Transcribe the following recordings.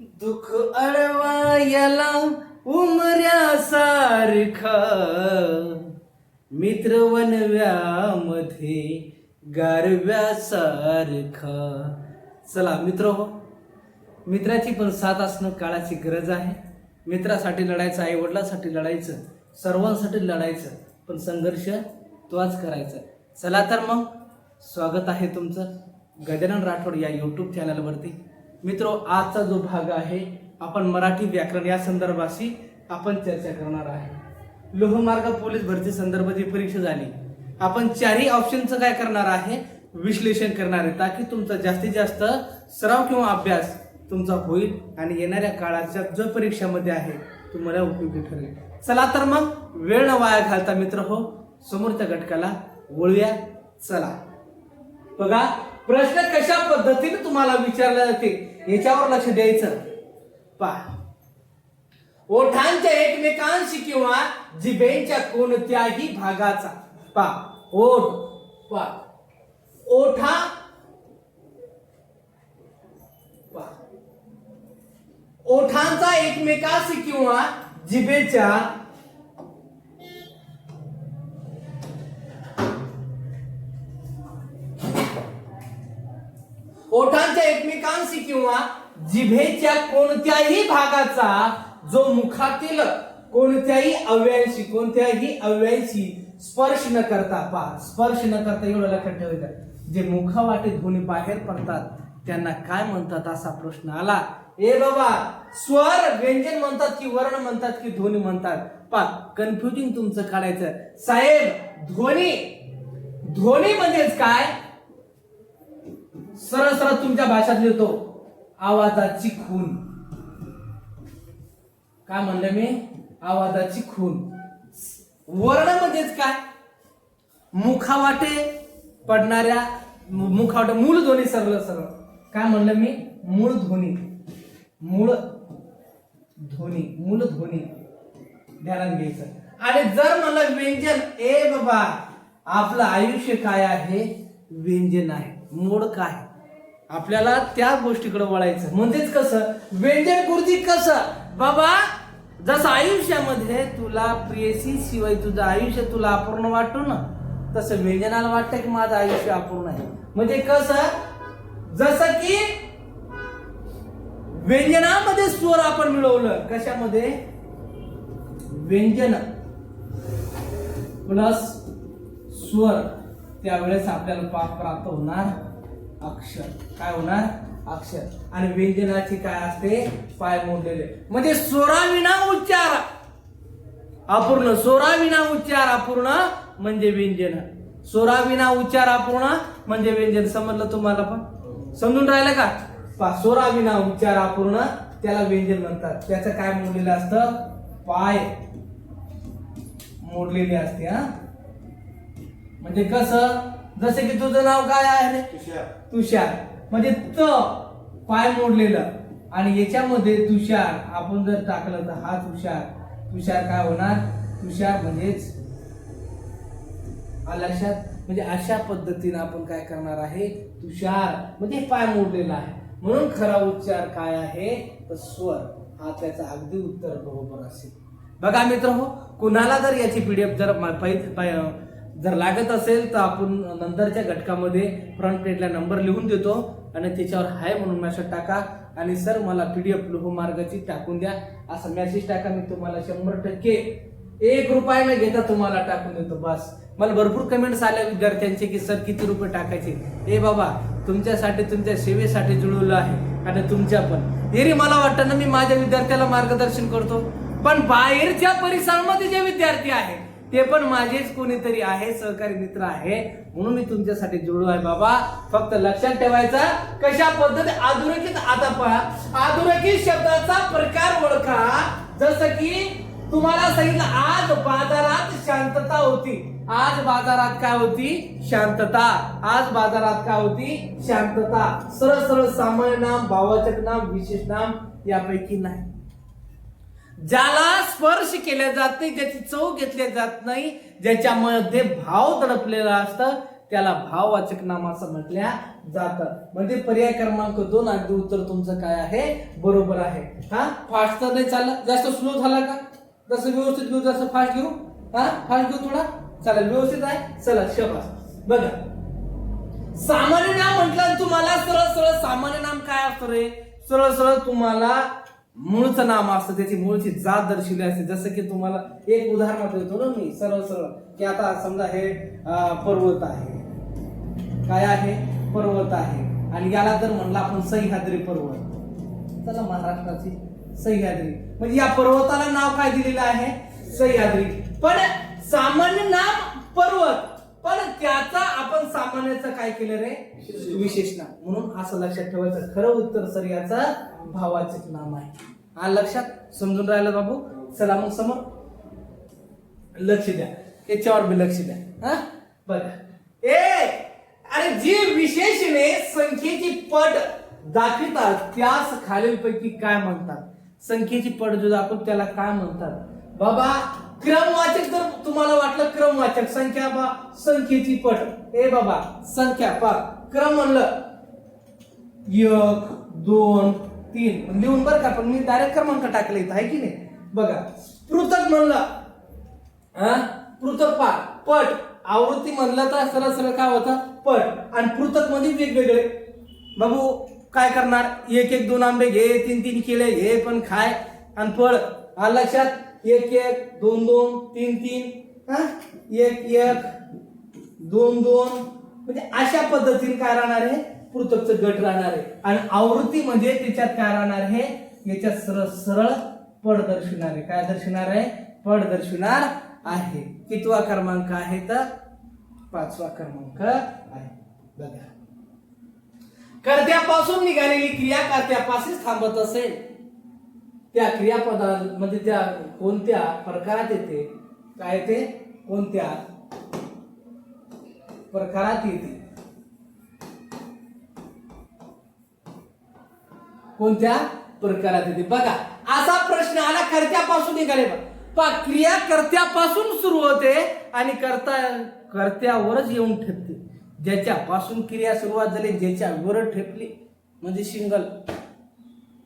दुःख अडवायला उमऱ्यासारखा. मित्र वनव्यामध्ये गारव्यासारखा. चला मित्र हो. मित्राची पण साथ असणं काळाची गरज आहे. मित्रासाठी लढायचं आई वडिलांसाठी लढायचं सर्वांसाठी लढायचं पण संघर्ष तोच करायचा. चला तर मग स्वागत आहे तुमचं. गजानन राठोड या यूट्यूब चॅनलवरती मित्रो आजचा जो भाग आहे आपण मराठी व्याकरण या संदर्भाशी आपण चर्चा करणार आहे. लोहमार्ग पोलीस भरती संदर्भाची परीक्षा झाली. आपण चारही ऑप्शनचं काय करणार आहे? विश्लेषण करणार आहे. ताकी तुमचा जास्तीत जास्त सराव किंवा अभ्यास तुमचा होईल आणि येणाऱ्या काळाच्या जो परीक्षामध्ये आहे तुम्हाला उपयोगी ठरेल. चला तर मग वेळ न वाया घालता मित्र हो समोरच्या घटकाला वळूया. चला. बघा प्रश्न कशा पद्धतीने तुम्हाला विचारले जाते याच्यावर लक्ष द्यायचं. पहा. ओठांच्या एकमेकांशी किंवा जिभेच्या कोणत्याही भागाचा. पा ओठ. पा ओठा. पा ओठांचा एकमेकाशी किंवा जिबेच्या ओठांच्या एकमेकांशी किंवा जिभेच्या कोणत्याही भागाचा जो मुखातील कोणत्याही अव्ययांशी कोणत्याही अव्ययांशी स्पर्श न करता पा स्पर्श न करता एवढं लक्षात ठेवायचं जे मुखावाटे ध्वनी बाहेर पडतात त्यांना काय म्हणतात असा प्रश्न आला. ए बाबा स्वर व्यंजन म्हणतात की वर्ण म्हणतात की ध्वनी म्हणतात? पा कन्फ्युजिंग तुमचं काढायचं. साहेब ध्वनी ध्वनी म्हणजेच काय? सरळ सरळ तुमच्या भाषेत लिहितो. आवाजाची खून. काय म्हणलं मी? आवाजाची खून. वर्ण म्हणजेच काय? मुखावाटे पडणाऱ्या मुखावाटे मूळ ध्वनी सरळ सरळ. काय म्हणलं मी? मूळ ध्वनी. मूळ ध्वनी. मूळ ध्वनी. ध्यानात घ्यायचं. आणि जर म्हणलं व्यंजन ए बाबा आपलं आयुष्य काय आहे? व्यंजन आहे. मूळ काय आपल्याला त्या गोष्टीकडे वळायचं. म्हणजेच कसं? व्यंजन कृती कसं? बाबा जसं आयुष्यामध्ये तुला प्रियसी शिवाय तुझं आयुष्य तुला अपूर्ण वाटतो ना तसं व्यंजनाला वाटतं की माझं आयुष्य अपूर्ण आहे. म्हणजे कसं? जसं की व्यंजनामध्ये स्वर आपण मिळवलं. कशामध्ये? व्यंजन. प्लस स्वर. त्यावेळेस आपल्याला पाप प्राप्त होणार. अक्षर. काय होणार? अक्षर. आणि व्यंजनाची काय असते? पाय मोडलेले. म्हणजे स्वराविना उच्चार. अपूर्ण. स्वराविना उच्चार अपूर्ण म्हणजे व्यंजन. स्वराविना उच्चार अपूर्ण म्हणजे व्यंजन. समजलं तुम्हाला पण? समजून राहिलं का? पा स्वराविना उच्चार अपूर्ण त्याला व्यंजन म्हणतात. त्याचं काय मोडलेलं असतं? पाय मोडलेली असते हा. म्हणजे कसं? जसे की तुझं नाव काय आहे? तुषार. म्हणजे त पाय मोडलेलं. आणि याच्यामध्ये तुषार. आपण जर टाकलं तर हा तुषार. तुषार काय होणार? तुषार म्हणजेच लक्षात म्हणजे अशा पद्धतीने आपण काय करणार आहे? तुषार. म्हणजे पाय मोडलेला आहे. म्हणून खरा उच्चार काय आहे? तर स्वर. हा त्याचा अगदी उत्तर बरोबर असेल. बघा मित्र हो कुणाला जर याची पीडीएफ जर जर लागत असेल तर आपण नंतरच्या घटकामध्ये फ्रंट प्लेटला नंबर लिहून देतो आणि त्याच्यावर हाय म्हणून मॅसेज टाका. आणि सर मला पी डी एफ लोहमार्गाची टाकून द्या. असा मेसेज टाका मी तुम्हाला शंभर टक्के एक रुपया न घेता तुम्हाला टाकून देतो. बस. मला भरपूर कमेंट्स आल्या विद्यार्थ्यांचे की सर किती रुपये टाकायचे? ए बाबा तुमच्यासाठी तुमच्या सेवेसाठी जुळवलं आहे आणि तुमच्या पण. एरी मला वाटतं ना मी माझ्या विद्यार्थ्याला मार्गदर्शन करतो. पण बाहेरच्या परिसरामध्ये जे विद्यार्थी आहेत ते पण माझेच कोणीतरी आहे सहकारी मित्र आहे. म्हणून मी तुमच्यासाठी जोडू आहे बाबा. फक्त लक्षात ठेवायचा कशा पद्धती अधोरेखित आता पहा. अधोरेखित शब्दाचा प्रकार ओळखा. जसं की तुम्हाला सांगितलं आज बाजारात शांतता होती. आज बाजारात काय होती? शांतता. आज बाजारात काय होती? शांतता. सरळ सरळ सामान्य नाम भावाचक नाम विशेष नाम यापैकी नाही. ज्याला स्पर्श केल्या जात नाही ज्याची चव घेतल्या जात नाही ज्याच्यामध्ये भाव दडपलेला असतं त्याला भाववाचक नाम असं म्हटल्या जातं. म्हणजे पर्याय क्रमांक दोन अगदी उत्तर तुमचं काय आहे? बरोबर आहे. हा? फास्ट तर नाही चाललं. जास्त स्लो झाला का? जसं व्यवस्थित घेऊ जसं फास्ट घेऊ. हा? फास्ट घेऊ थोडा? चालेल व्यवस्थित आहे. चला शबास. बघा. सामान्य नाम म्हटलं तुम्हाला सरळ सरळ सामान्य नाम काय असतं रे? सरळ सरळ तुम्हाला मूळचं नाम असतं त्याची मूळची जात दर्शवली असते. जसं की तुम्हाला एक उदाहरण देतो ना मी सरळ सरळ की आता समजा हे पर्वत आहे. काय आहे? पर्वत आहे. आणि याला जर म्हणलं आपण सह्याद्री पर्वत. चला महाराष्ट्राची सह्याद्री. म्हणजे या पर्वताला नाव काय दिलेलं आहे? सह्याद्री. पण सामान्य नाम पर्वत. पण त्याचा आपण सामान्याचं काय केलं रे? विशेष नाम म्हणून असं लक्षात ठेवायचं. खरं उत्तर सर याचं भावाचक नाम आहे. हा लक्षात समजून राहिलं बाबू? चला मग समोर. लक्ष द्या. याच्यावर बी लक्ष द्या. हा? बघा. ए! अरे जी विशेषणे संख्येची पट दाखवितात त्यास खालीलपैकी काय म्हणतात? संख्येची पट जो दाखवतो त्याला काय म्हणतात? बाबा क्रमवाचक जर तुम्हाला वाटलं क्रमवाचक संख्या बा संख्येची पट. ए बाबा संख्या पा. क्रम म्हणलं. एक दोन तीन. लिहून बरं का पण मी डायरेक्ट क्रमांक टाकले इथं आहे की नाही? बघा. पृथक म्हणलं. हा? पृथक पा. पट. आवृत्ती म्हणलं तर सरळ सरळ काय होतं? पट. आणि पृथकमध्ये वेगवेगळे. बाबू काय करणार? एक एक दोन आंबे घे तीन तीन केळे घे पण खाय. आणि फळ हा लक्षात? एक एक दोन दोन तीन तीन. हा? एक एक दोन दोन. म्हणजे अशा पद्धतीने काय राहणार आहे? पृथकचं गट राहणार आहे. आणि आवृत्ती म्हणजे त्याच्यात काय राहणार आहे? याच्यात सरळ सरळ पड दर्शवणार आहे. काय दर्शवणार आहे? पड दर्शवणार आहे. कितवा क्रमांक आहे तर? पाचवा क्रमांक आहे. बघा. कर्त्यापासून निघालेली क्रिया कर्त्यापासूनच थांबत असेल. त्या क्रियापदा म्हणजे त्या कोणत्या प्रकारात येते? काय ते कोणत्या प्रकारात येते? कोणत्या प्रकारात येते? बघा असा प्रश्न आला कर्त्यापासून निघाले बघा. क्रिया कर्त्यापासून सुरू होते आणि कर्ता कर्त्यावरच येऊन ठेपते. ज्याच्यापासून क्रिया सुरुवात झाली ज्याच्यावर ठेपली म्हणजे सिंगल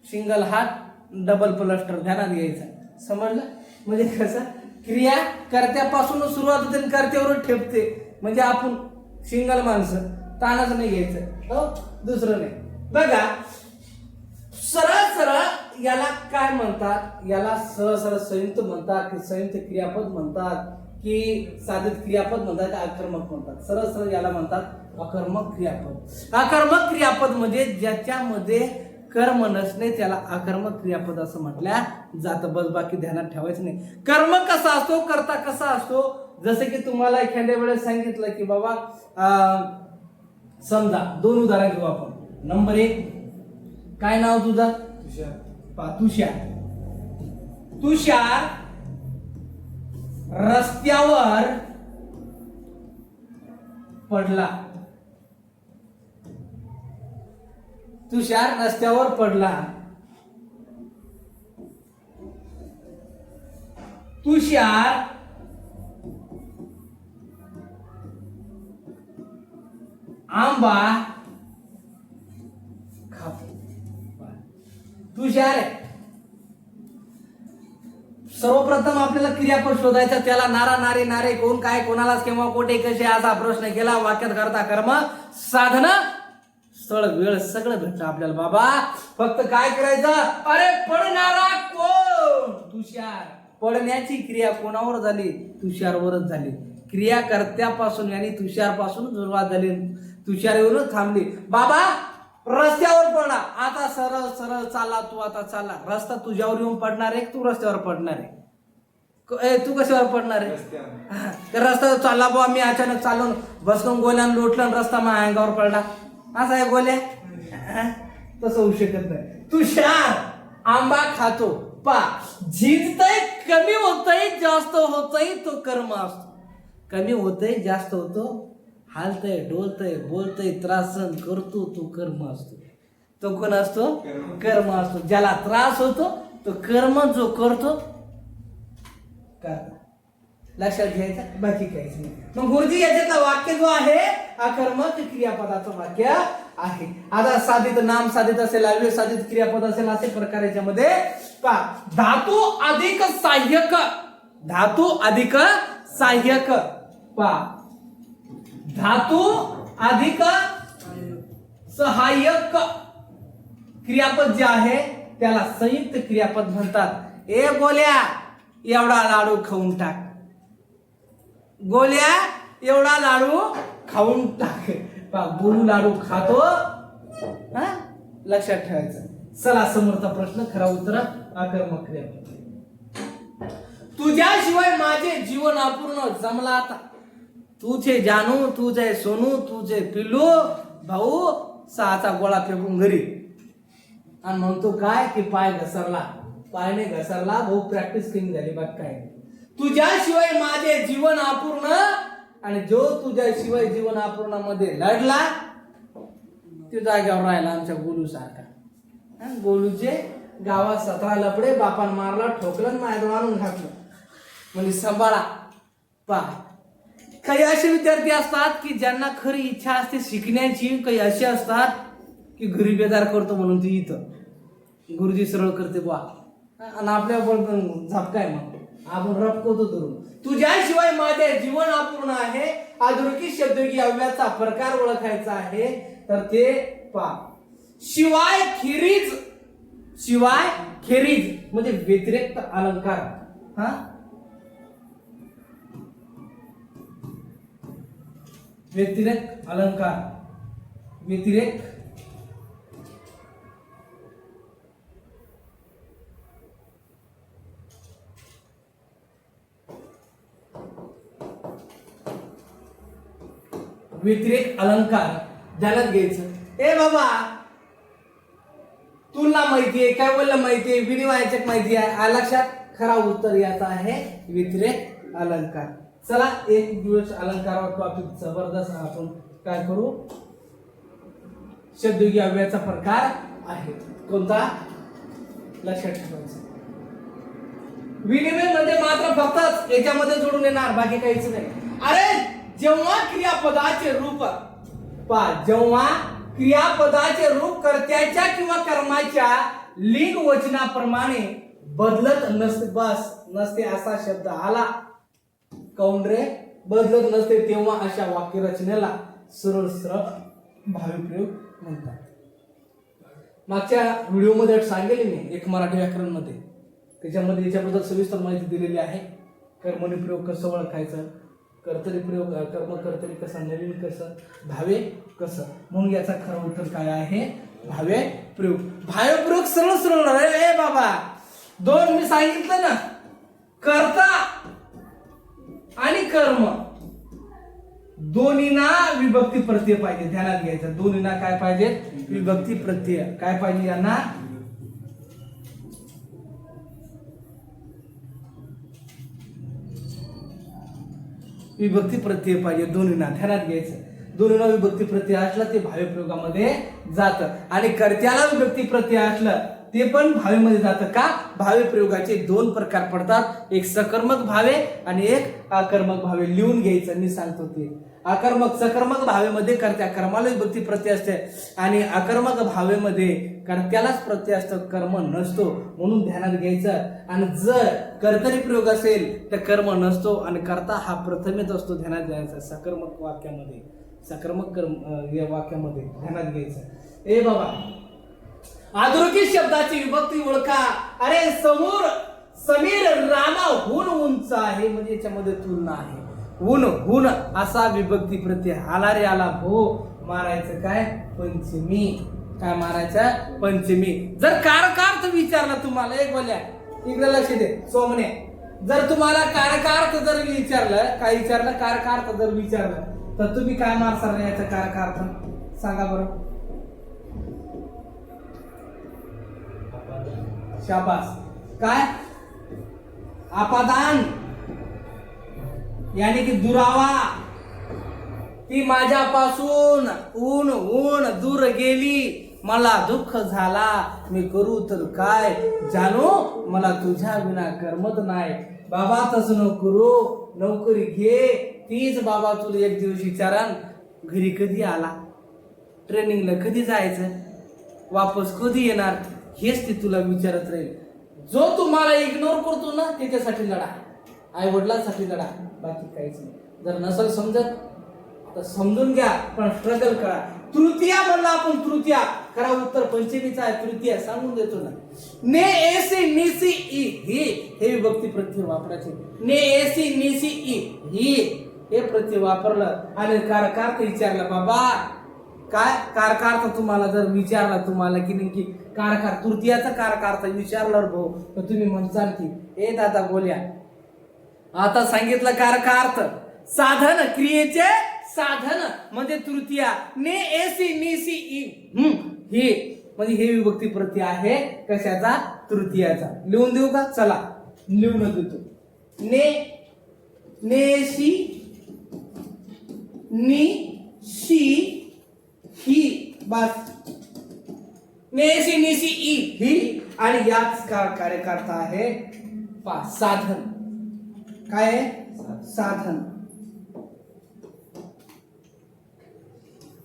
सिंगल हात डबल प्लस्टर ध्यानात घ्यायचा. समजलं? म्हणजे कसं? क्रिया कर्त्यापासून सुरुवात होते आणि कर्त्यावर ठेपते. म्हणजे आपण सिंगल माणसं तानाच नाही घ्यायचं. हो? दुसरं नाही. बघा सरळ सरळ याला काय म्हणतात? याला सरळ सरळ संयुक्त म्हणतात की संयुक्त क्रियापद म्हणतात की साधित क्रियापद म्हणतात की आक्रमक म्हणतात. सरळ सरळ याला म्हणतात अकर्मक क्रियापद. आकर्मक क्रियापद म्हणजे ज्याच्यामध्ये कर्म नसणे त्याला अकर्मक क्रियापद असं म्हटल्या जातं. बस बाकी ध्यानात ठेवायचं नाही. कर्म कसा असतो करता कसा असतो? जसं की तुम्हाला एखाद्या वेळेस सांगितलं की बाबा अं, समजा दोन उदाहरण घेऊ आपण. नंबर एक काय नाव तुझं? पा तुषार. तुषार रस्त्यावर पडला. तुषार रस्त्यावर पडला. तुषार आंबा खातो तुषार सर्वप्रथम आपल्याला क्रियापद शोधायचा त्याला नारा नारे नारे कोण काय कोणालाच केव्हा कोठे कसे असा प्रश्न केला वाक्यात करता कर्म साधन स्थळ वेळ सगळं भेटतं आपल्याला बाबा. फक्त काय करायचं? अरे पडणारा कोण? तुषार. पडण्याची क्रिया कोणावर झाली? तुषारवरच झाली. क्रिया कर्त्यापासून आणि तुषारपासून सुरुवात झाली. तुषार येऊनच थांबली. बाबा रस्त्यावर पडला. आता सरळ सरळ चालला तू आता चालला. रस्ता तुझ्यावर येऊन पडणार आहे तू रस्त्यावर पडणार आहे? तू कशावर पडणार आहे? तर रस्ता चालला बुवा. मी अचानक चालून बसकून गोल्यान लोटलं रस्ता माझ्या अंगावर पडला. असा आहे गोल्या तसं होऊ शकत नाही. तुषार आंबा खातो. पा झिजतय कमी होतय जास्त होतय तो कर्म असतो. कमी होतय जास्त होतो. हालतय डोलतय बोलतय त्रासन करतो तो कर्म असतो. तो कोण असतो? कर्म. असतो. ज्याला त्रास होतो तो कर्म जो करतो करता लक्षात घ्यायचं बाकी काहीच नाही. मग गुरुजी याच्यातला वाक्य जो आहे अकर्मक क्रियापदाचं वाक्य आहे. आता साधित नाम साधित असेल अव्यय साधित क्रियापद असेल असे प्रकार याच्यामध्ये पहा. धातू अधिक सहाय्यक. धातू अधिक सहाय्यक. पहा. धातू अधिक सहाय्यक. क्रियापद जे आहे त्याला संयुक्त क्रियापद म्हणतात. ए बोल्या एवढा लाडू खाऊन टाक. गोल्या एवढा लाडू खाऊन टाक. गुरु लाडू खातो. हा? लक्षात ठेवायचं. चला समोरचा प्रश्न खरा उत्तर आक्रमक क्रियापद तुझ्याशिवाय माझे जीवन अपूर्ण जमला आता. तुझे जानू तुझे सोनू तुझे पिल्लू भाऊ सहाचा गोळा फेकून घरी. आणि म्हणतो काय की पाय घसरला. पायने घसरला भाऊ प्रॅक्टिस केली झाली बघ काय? तुझ्याशिवाय माझे जीवन अपूर्ण आणि जो तुझ्याशिवाय जीवन अपूर्णामध्ये लढला तो जाग्यावर राहिला आमच्या गोलू सारखा. गोलूचे गावात सतरा लपडे बापान मारला ठोकलं आणि मारून घातलं. म्हणजे सांभाळा. पा काही असे विद्यार्थी असतात की ज्यांना खरी इच्छा असते शिकण्याची काही असे असतात की घरी बेजार करतो म्हणून ती इथं. गुरुजी सरळ करते बुवा आणि आपल्या पण झापकाय मग. आपण रपकवतो धरून. तुझ्याशिवाय माझे जीवन अपूर्ण आहे. आधुनिक शब्दयोगी अव्याचा प्रकार ओळखायचा आहे. तर ते पा शिवाय खेरीज शिवाय खेरीज म्हणजे व्यतिरिक्त अलंकार. हा? व्यतिरेक अलंकार. व्यतिरेक व्यतिरेक अलंकार ध्यानात घ्यायचं. ए बाबा तुला माहितीये काय बोललं माहितीये विनिवायचक माहिती आहे. लक्षात खरा उत्तर याचा आहे व्यतिरेक अलंकार. चला एक दिवस अलंकारावर टॉपिक जबरदस्त आपण काय करू? शब्दयोगी अव्ययाचा प्रकार आहे. कोणता? लक्षात ठेवायचं. विनिमयमध्ये मात्र फक्तच याच्यामध्ये जोडून येणार बाकी काहीच नाही. अरे! जेव्हा क्रियापदाचे रूप पा जेव्हा क्रियापदाचे रूप कर्त्याच्या किंवा कर्माच्या लिंग वचनाप्रमाणे बदलत नसते बस नसते असा शब्द आला. कौंड्रे बदलत नसते तेव्हा अशा वाक्यरचनेला सरळ सरळ भावी प्रयोग म्हणतात. मागच्या व्हिडिओमध्ये सांगेल मी एक मराठी व्याकरणमध्ये त्याच्यामध्ये याच्याबद्दल सविस्तर माहिती दिलेली आहे. कर्मणी प्रयोग कसं ओळखायचं? कर्तरी प्रयोग कर्म कर्तरी कसं नवीन कसं भावे कसं? म्हणून याचा खरं उत्तर काय आहे? भावे प्रयोग. भावे प्रयोग सरळ सरळ रे ए बाबा! दोन मी सांगितलं ना. कर्ता आणि कर्म. दोन्हीना विभक्ती प्रत्यय पाहिजे. ध्यानात घ्यायचं. दोन्हीना काय पाहिजे? विभक्ती प्रत्यय. काय पाहिजे यांना? विभक्ती प्रत्यय पाहिजे दोन्हीना. ध्यानात घ्यायचं. दोन्हीना विभक्ती प्रत्यय असला ते भावे प्रयोगामध्ये जातं. आणि कर्त्याला विभक्ती प्रत्यय असलं ते पण भावेमध्ये जातं का? भावे प्रयोगाचे दोन प्रकार पडतात. एक सकर्मक भावे आणि एक आकर्मक भावे. लिहून घ्यायचं. मी सांगतो ते. आकर्मक सकर्मक भावेमध्ये कर्त्या कर्माला विभक्ती प्रत्यय असते. आणि आकर्मक भावेमध्ये कर्त्यालाच प्रत्यय असतं कर्म नसतो म्हणून ध्यानात घ्यायचं. आणि जर कर्तरी प्रयोग असेल तर कर्म नसतो आणि कर्ता हा प्रथमेच असतो ध्यानात घ्यायचा सकर्मक वाक्यामध्ये. सकर्मक कर्म या वाक्यामध्ये ध्यानात घ्यायचं. ए बाबा आधुनिक शब्दाची विभक्ती ओळखा. अरे समोर समीर रामा हून उंच आहे म्हणजे याच्यामध्ये तुलना आहे. हुन हुन असा विभक्ती प्रत्यय आला रे आला. भो मारायचं काय? पंचमी. काय मारायचं? पंचमी. जर कारकार्थ विचारला तुम्हाला एक बोल्या. इकडे लक्ष दे सोमने. जर तुम्हाला कारकार्थ जर विचारलं काय विचारलं? कारकार्थ जर विचारलं तर तुम्ही काय मारसाल याचा कारकार्थ? सांगा बरं. शाबास. काय? आपादान. याने की दुरावा. ती माझ्यापासून ऊन ऊन दूर गेली. मला दुःख झाला. मी करू तर काय? जाणू मला तुझ्या विना करमत नाही. बाबा तसं न करू. नोकरी घे. तीच बाबा तुला एक दिवस विचारान घरी कधी आला? ट्रेनिंगला कधी जायचं? वापस कधी येणार? हेच ते तुला विचारत राहील. जो तुम्हाला इग्नोर करतो ना त्याच्यासाठी लढा. आई वडिलांसाठी लढा. बाकी काहीच नाही. जर नसल समजत तर समजून घ्या पण स्ट्रगल करा. तृतीया म्हणला आपण तृतीया. खरा उत्तर पंचमीचा आहे तृतीया. सांगून देतो ना ने एसी निसी ई ही. हे विभक्ती प्रत्यय वापरायचे. ने एसी निसी ई ही. हे प्रत्यय वापरलं आणि कारकार्थ विचारलं बाबा काय? कारकार्थ तुम्हाला जर विचारला तुम्हाला की नेमकी कारकार तृतीयाचा कारकार्थ विचारलं भाऊ तर तुम्ही म्हणसाल की ए दादा बोल्या आता सांगितलं कारकार्थ साधन क्रियेचे साधन. म्हणजे तृतीया ने एसी निसी ई हम्म, हे. म्हणजे हे विभक्ती प्रती आहे कशाचा? तृतीयाचा. लिहून देऊ का? चला. लिहून देतो. ने नेशी नि शी ही. बस. नेसी निसी ई ही. आणि याच का कार्यकर्ता आहे? साधन. काय आहे? साधन.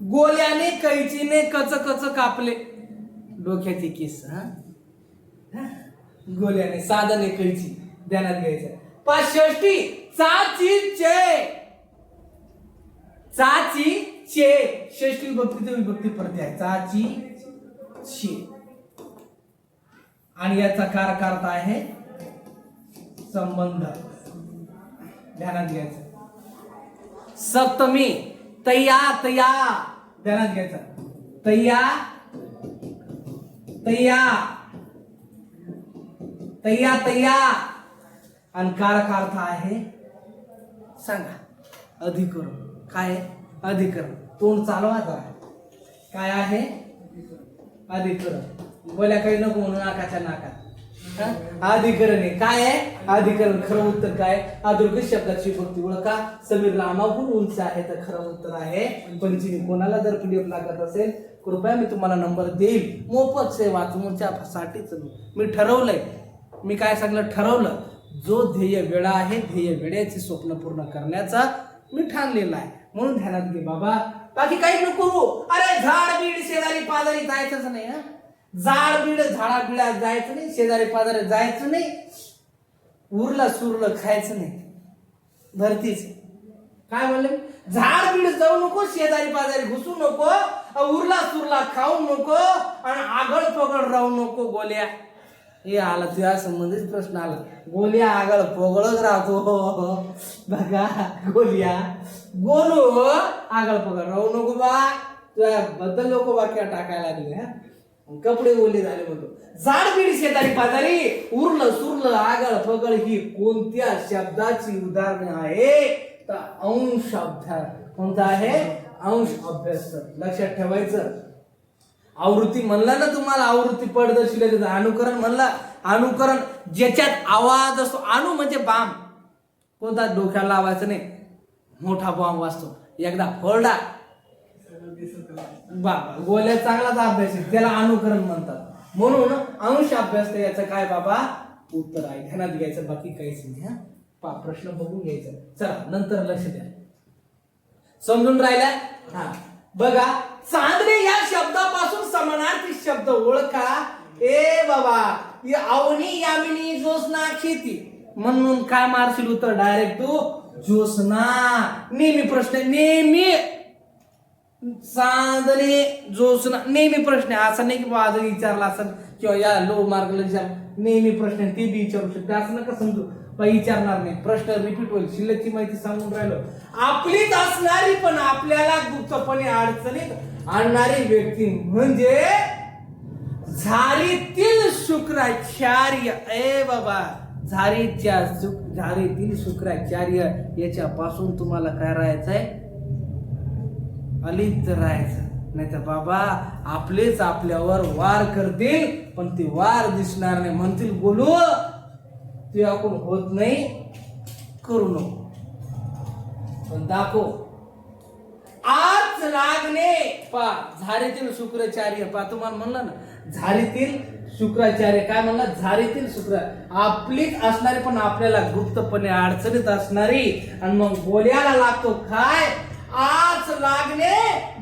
गोल्याने कैचीने कच कच कापले. डोक्याचे केस हा? गोल्याने साधन आहे कैची. ध्यानात घ्यायचं. पाचष्टी चाची चे. चाची चे. षष्टी विभक्ती ते विभक्ती परत आहे चाची चे. आणि याचा कारकार्थ आहे संबंध. ध्यानात घ्यायचं. सप्तमी तया तया. ध्यानात घ्यायचं. तया तया. तया तया. आणि कारकार्थ आहे सांगा. अधिकरण. काय अधिकरण. तोंड चालवा जरा. काय आहे? अधिकरण. बोल्या काही नको म्हणून नाकाच्या नाकात. अधिकरण आहे. काय आहे? अधिकरण खरं उत्तर काय अदृग शब्दाची भक्ती ओळखा. समीर रामाहून उंच आहे तर खरं उत्तर आहे. पंचमी कोणाला जर पीडीएफ लागत असेल कृपया मी तुम्हाला नंबर देईल. मोफत सेवा तुमच्यासाठीच मी ठरवलंय. मी काय सांगलं? ठरवलं. जो ध्येय वेळा आहे ध्येय वेळेचे स्वप्न पूर्ण करण्याचा मी ठाणलेला आहे. म्हणून ध्यानात घे बाबा. बाकी काही नको अरे झाड बीड शेजारी पाजारी जायचंच नाही हा? झाड बिड झाडा बिडा जायचं नाही शेजारी पाजारी जायचं नाही. उरलं सुरलं खायचं नाही. भरतीच. काय म्हणले? झाड बीड जाऊ नको शेजारी पाजारी घुसू नको उरला सुरला खाऊ नको आणि आगळ पगळ राहू नको गोल्या. हे आला तुझ्या संबंधित प्रश्न आला. गोल्या आगळ पगळच राहतो. बघा गोल्या. गोलू आगळ पगळ राहू नको बा. तुझ्या बद्दल लोक वाक्य टाकायला लागले हा? कपडे ओले झाले म्हणतो. जाड पिढी शेतारी पाजारी उरलं सुरलं आगळ फगळ ही कोणत्या शब्दाची उदाहरण आहे? तर अंश अभ्यास. कोणता आहे? अंश अभ्यास. लक्षात ठेवायचं. आवृत्ती म्हणला ना तुम्हाला आवृत्ती पडदर्शी अनुकरण म्हणला. अनुकरण ज्याच्यात आवाज असतो अणु म्हणजे बाम. कोणता? डोक्याला लावायचं नाही. मोठा बॉम्ब वाजतो एकदा फोरडा बाबा गोल्या चांगलाच अभ्यास आहे. त्याला अनुकरण म्हणतात. म्हणून अंश अभ्यास तर याचं काय बाबा? उत्तर आहे. ध्यानात घ्यायचं बाकी काहीच नाही हा. पा प्रश्न बघून घ्यायचा. चला नंतर लक्ष द्या. समजून राहिल्या? हा. बघा चांदणे या शब्दापासून समानार्थी शब्द ओळखा. ए बाबा अवनी यामिनी जोसना खेती. म्हणून काय मारशील उत्तर? डायरेक्ट तू? जोसना. नेहमी प्रश्न नेहमी. चांदणे जोसना नेहमी प्रश्न आहे. असा नाही की बा आज विचारला असं किंवा या लो मार्कला विचार नेहमी प्रश्न आहे, ते बी विचारू शकते. असं नका समजू. बा विचारणार नाही. प्रश्न रिपीट होईल. शिल्लकची माहिती सांगून राहिलो. आपलीच असणारी पण आपल्याला गुप्तपणे अडचणीत आणणारी व्यक्ती म्हणजे झारीतील शुक्राचार्य. ए बाबा झारीच्या शुक झारीतील शुक्राचार्य याच्यापासून तुम्हाला काय राहायचंय? अलिप्त राहायचं. नाही तर बाबा आपलेच आपल्यावर वार करतील पण ते वार दिसणार नाही. म्हणतील बोलू तुझ्याकडून होत नाही करू नको. पण दाखव. आज लागणे पा झारीतील शुक्राचार्य. पा तुम्हाला म्हणलं ना झारीतील शुक्राचार्य. काय म्हणला? झारीतील शुक्र. आपलीच असणारी पण आपल्याला गुप्तपणे अडचणीत असणारी. आणि मग गोल्याला लागतो. काय? आज लागले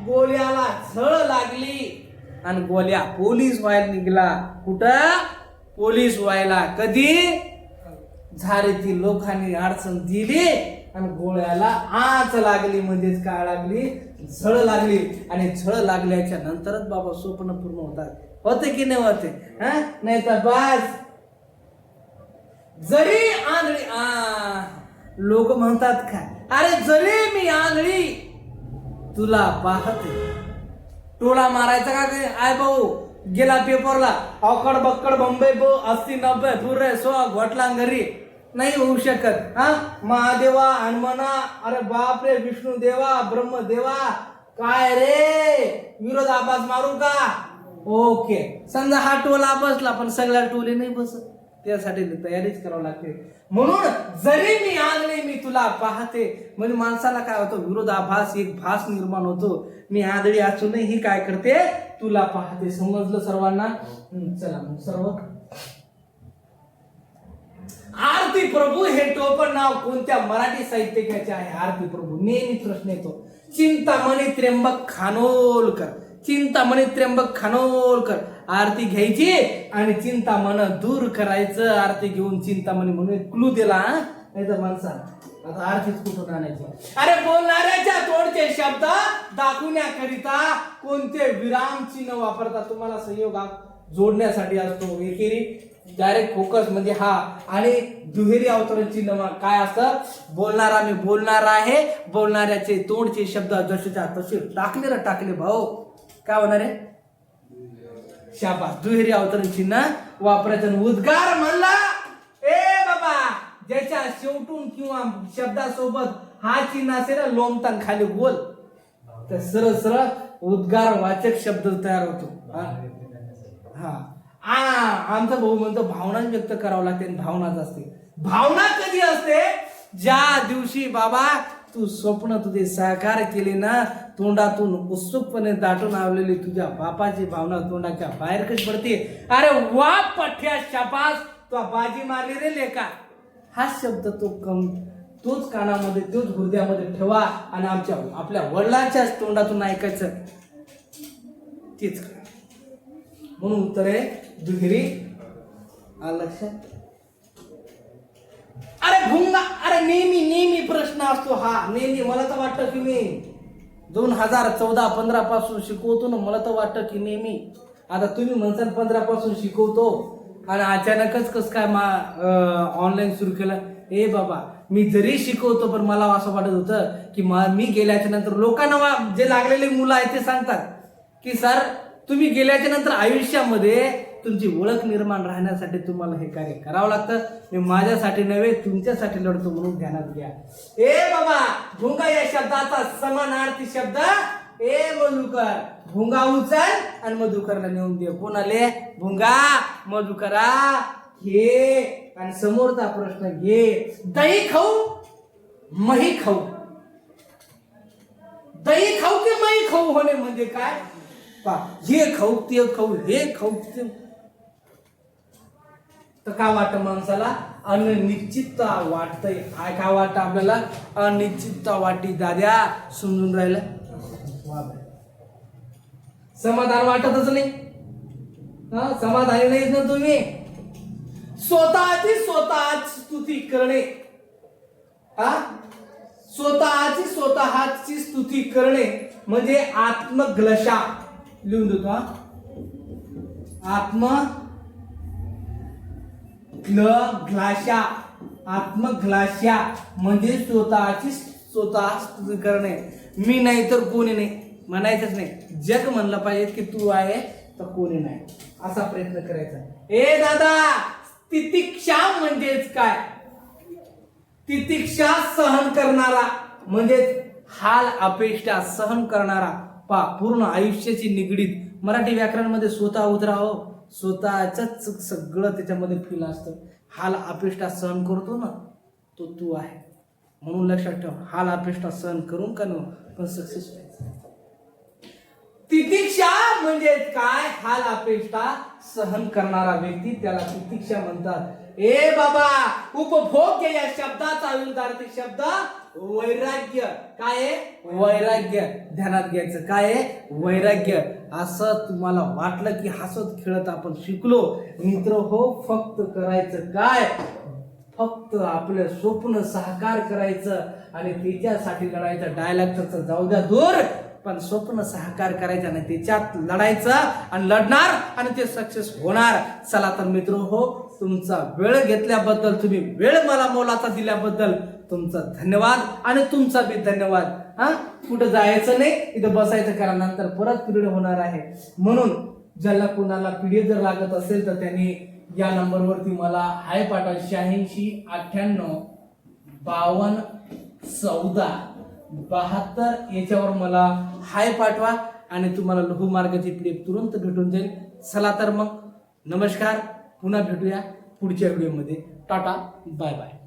गोल्याला झळ लागली. आणि गोल्या पोलीस व्हायला निघला. कुठं? पोलीस व्हायला. कधी? झारीतील लोकांनी अडचण दिली आणि गोळ्याला आच लागली म्हणजेच काय लागली? झळ लागली. आणि झळ लागल्याच्या नंतरच बाबा स्वप्न पूर्ण होतात. होते की नाही होते? हा? नाही तर बस. जरी आंधळी आ लोक म्हणतात काय अरे जरी मी आंधळी तुला पाहते टोळा मारायचा का ते? आय भाऊ गेला पेपरला. अकड बक्कड बंबई बो अस्सी नब्बे पुरे सो घोटला घरी. नाही होऊ शकत हा? महादेवा हनुमाना अरे बाप रे विष्णू देवा ब्रह्म देवा. काय रे? विरोध विरोधाभास मारू का? ओके. समजा हा टोला बसला पण सगळ्या टोले नाही बसत. त्यासाठी तयारीच करावी लागते. म्हणून जरी मी आंधळी मी तुला पाहते म्हणजे माणसाला काय होतं विरोधाभास एक भास निर्माण होतो. मी आंधळी असूनही ही काय करते? तुला पाहते. समजलं सर्वांना? चला मग सर्व. आरती प्रभू हे टोपण नाव कोणत्या मराठी साहित्यिकाचे आहे? आरती प्रभू नेहमी प्रश्न येतो. चिंतामणी त्र्यंबक खानोलकर. चिंतामणी त्र्यंबक खानोलकर. आरती घ्यायची आणि चिंतामण दूर करायचं. आरती घेऊन चिंतामणी म्हणून एक क्लू दिला नाही तर माणसा आता आरतीच कुठून आणायची? अरे बोलणाऱ्याच्या तोडचे शब्द दाखवण्याकरिता कोणते विराम चिन्ह वापरतात तुम्हाला संयोग जोडण्यासाठी असतो. एकेरी डायरेक्ट फोकस म्हणजे हा. आणि दुहेरी अवतरण चिन्ह काय असतं? बोलणारा मी बोलणार आहे. बोलणाऱ्याचे तोंडचे शब्द जसेच्या तसे टाकले ना टाकले भाऊ. काय होणार आहे? शाबा दुहेरी अवतरण चिन्ह वापरायचं आणि उद्गार म्हणला. ए बाबा ज्याच्या शेवटून किंवा शब्दासोबत हा चिन्ह असेल ना लोमतान खाली बोल. तर सरळ सरळ उद्गार वाचक शब्द तयार होतो. हा? आ आमचा भाऊ म्हणतो भावना व्यक्त करावं लागते आणि भावनाच असते. भावना कधी असते? ज्या दिवशी बाबा तू स्वप्न तुझे साकार केले ना तोंडातून उत्सुकपणे दाटून आवलेली तुझ्या बापाची भावना तोंडाच्या बाहेर कशी पडते? अरे वा पठ्या शापास तो बाजी मारली रे लेका. हा शब्द तो कम तोच कानामध्ये तोच हृदयामध्ये ठेवा आणि आमच्या आपल्या वडिलांच्याच तोंडातून ऐकायचं. तेच म्हणून उत्तर आहे दुहेरी लक्षात? अरे भुंगा अरे नेहमी नेहमी प्रश्न असतो हा. नेहमी मला तर वाटतं की मी दोन हजार चौदा पंधरा पासून शिकवतो ना मला तर वाटतं की नेहमी. आता तुम्ही म्हणताल पंधरा पासून शिकवतो. आणि अचानकच कसं काय मा ऑनलाईन सुरू केलं? ए बाबा मी जरी शिकवतो पण मला असं वाटत होतं की मा- मी गेल्याच्यानंतर लोकांना वा- जे लागलेले मुलं आहेत ते सांगतात की सर तुम्ही गेल्याच्यानंतर आयुष्यामध्ये तुमची ओळख निर्माण राहण्यासाठी तुम्हाला हे कार्य करावं लागतं. मी माझ्यासाठी नव्हे तुमच्यासाठी लढतो म्हणून ध्यानात घ्या. ए बाबा भुंगा या शब्दाचा समानार्थी शब्द ए मधुकर. भुंगा उचल आणि मधुकरला नेऊन दे. कोणाले? भुंगा मधुकरा घे. आणि समोरचा प्रश्न घे. दही खाऊ मही खाऊ. दही खाऊ की मही खाऊ होणे म्हणजे काय? पा हे खाऊ ते खाऊ हे खाऊ ते तर काय वाटतं माणसाला? अनिश्चितता वाटतंय. काय काय वाटतं आपल्याला? अनिश्चितता वाटी दाद्या. समजून राहिलं? समाधान वाटतच नाही. हा समाधानी नाहीत ना तुम्ही? स्वतःची स्वतःची स्तुती करणे. हा? स्वतःची स्वतःची स्तुती करणे म्हणजे आत्मग्लशा. लिहून देतो हा. आत्म ग्लाशा आत्मग्लाशा म्हणजे स्वतःची स्वतः स्तुती करणे मी नाही तर कोणी नाही. म्हणायचंच नाही. जग म्हणलं पाहिजे की तू आहे तर कोणी नाही. असा प्रयत्न करायचा. ए दादा तितिक्षा म्हणजेच काय? तितिक्षा सहन करणारा म्हणजेच हाल अपेक्षा सहन करणारा पा पूर्ण आयुष्याची निगडीत. मराठी व्याकरणमध्ये स्वतः उतरा हो. स्वतःच सगळं त्याच्यामध्ये फील असतं. हाल अपेष्टा सहन करतो ना तो तू आहे. म्हणून लक्षात ठेव हाल अपेष्टा सहन करून का नो पण सक्सेस तितिक्षा म्हणजे काय? हाल अपेष्टा सहन करणारा व्यक्ती त्याला तितिक्षा म्हणतात. ए बाबा उपभोग्य या शब्दाचा विरुद्धार्थी शब्द वैराग्य. काय आहे? वैराग्य. ध्यानात घ्यायचं. काय आहे? वैराग्य. असं तुम्हाला वाटलं की हसत खेळत आपण शिकलो मित्र हो फक्त करायचं काय? फक्त आपलं स्वप्न साकार करायचं आणि त्याच्यासाठी लढायचं. डायलॉग जाऊ द्या दूर. पण स्वप्न साकार करायचं आणि त्याच्यात लढायचं आणि लढणार आणि ते सक्सेस होणार. चला तर मित्र हो तुमचा वेळ घेतल्याबद्दल तुम्ही वेळ मला मोलाचा दिल्याबद्दल तुमचा धन्यवाद आणि तुमचा बी धन्यवाद. हा? कुठं जायचं नाही इथं बसायचं करा नंतर परत पिरियड होणार आहे. म्हणून ज्याला कुणाला पिरियड जर लागत असेल तर त्यांनी या नंबरवरती मला हाय पाठवा. शहाऐंशी अठ्ठ्याण्णव बावन्न चौदा बहात्तर याच्यावर मला हाय पाठवा आणि तुम्हाला लघु मार्गाची तुरंत भेटून जाईल. चला तर मग नमस्कार. पुन्हा भेटूया पुढच्या व्हिडिओमध्ये. Tata bye bye.